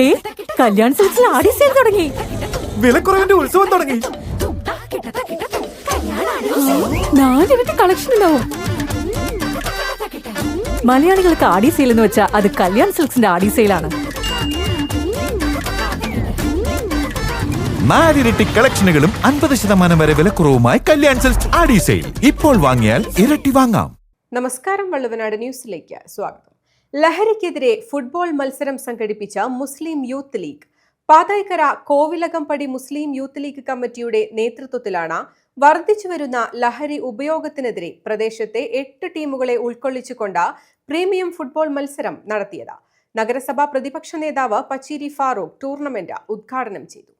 ദേ കല്യാൺ സിൽസിൽ ആടി സെയിൽ തുടങ്ങി. വിലക്കുറവിന്റെ ഉത്സവം തുടങ്ങി. നാലിരട്ടി കളക്ഷൻ ഉണ്ടാവും. മലയാളികൾക്ക് ആടി സെയിൽ എന്ന് വെച്ചാൽ അത് കല്യാൺ സിൽക്സിന്റെ ആടി സെയിലാണ് നാലിരട്ടി കളക്ഷനുകളും അൻപത് ശതമാനം വരെ വിലക്കുറവുമായി കല്യാൺ സിൽക്സ് ആടി സെയിൽ ഇപ്പോൾ വാങ്ങിയാൽ ഇരട്ടി വാങ്ങാം. നമസ്കാരം വള്ളുവനാട് ന്യൂസിലേക്ക് സ്വാഗതം. ലഹരിക്കെതിരെ ഫുട്ബോൾ മത്സരം സംഘടിപ്പിച്ച മുസ്ലിം യൂത്ത് ലീഗ്. പാതായ്ക്കര കോവിലകംപടി മുസ്ലിം യൂത്ത് ലീഗ് കമ്മിറ്റിയുടെ നേതൃത്വത്തിലാണ് വർദ്ധിച്ചുവരുന്ന ലഹരി ഉപയോഗത്തിനെതിരെ പ്രദേശത്തെ എട്ട് ടീമുകളെ ഉൾക്കൊള്ളിച്ചുകൊണ്ട് പ്രീമിയം ഫുട്ബോൾ മത്സരം നടത്തിയത്. നഗരസഭാ പ്രതിപക്ഷ നേതാവ് പച്ചീരി ഫാറൂഖ് ടൂർണമെന്റ് ഉദ്ഘാടനം ചെയ്തു.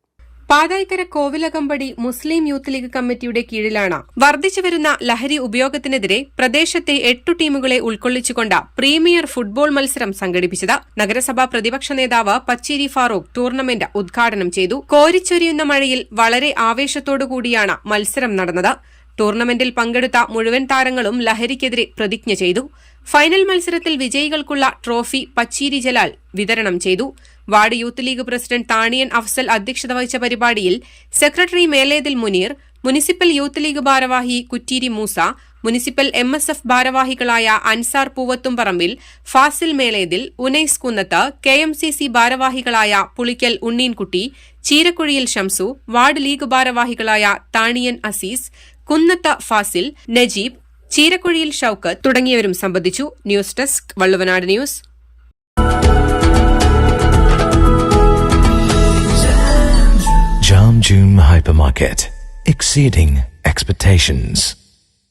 പാതായ്ക്കര കോവിലകമ്പടി മുസ്ലിം യൂത്ത് ലീഗ് കമ്മിറ്റിയുടെ കീഴിലാണ് വർദ്ധിച്ചുവരുന്ന ലഹരി ഉപയോഗത്തിനെതിരെ പ്രദേശത്തെ എട്ടു ടീമുകളെ ഉൾക്കൊള്ളിച്ചുകൊണ്ട് പ്രീമിയർ ഫുട്ബോൾ മത്സരം സംഘടിപ്പിച്ചത് നഗരസഭാ പ്രതിപക്ഷ നേതാവ് പച്ചേരി ഫാറൂഖ് ടൂർണമെന്റ് ഉദ്ഘാടനം ചെയ്തു. കോരിച്ചൊരിയുന്ന മഴയിൽ വളരെ ആവേശത്തോടുകൂടിയാണ് മത്സരം നടന്നത്. ടൂർണമെന്റിൽ പങ്കെടുത്ത മുഴുവൻ താരങ്ങളും ലഹരിക്കെതിരെ പ്രതിജ്ഞ ചെയ്തു. ഫൈനൽ മത്സരത്തിൽ വിജയികൾക്കുള്ള ട്രോഫി പച്ചീരി ജലാൽ വിതരണം ചെയ്തു. Ward youth league president Thaniyan Afsal അധ്യക്ഷത വഹിച്ച പരിപാടിയിൽ secretary Melethil Muneer municipal youth league ഭാരവാഹി Kutteeri Moosa municipal M S F ഭാരവാഹികളായ Ansar Poovathumparambil Fasil Melethil Unais Kunnath K M C C ഭാരവാഹികളായ പുളിക്കൽ ഉണ്ണീൻകുട്ടി ചീരക്കുഴിയിൽ ഷംസു വാർഡ് ലീഗ് ഭാരവാഹികളായ താണിയൻ അസീസ് കുന്നത്ത് ഫാസിൽ നജീബ് ചീരക്കുഴിയിൽ ഷൌക്കത്ത് തുടങ്ങിയവരും സംബന്ധിച്ചു news desk Valluvanad news Jam Hypermarket. Exceeding expectations.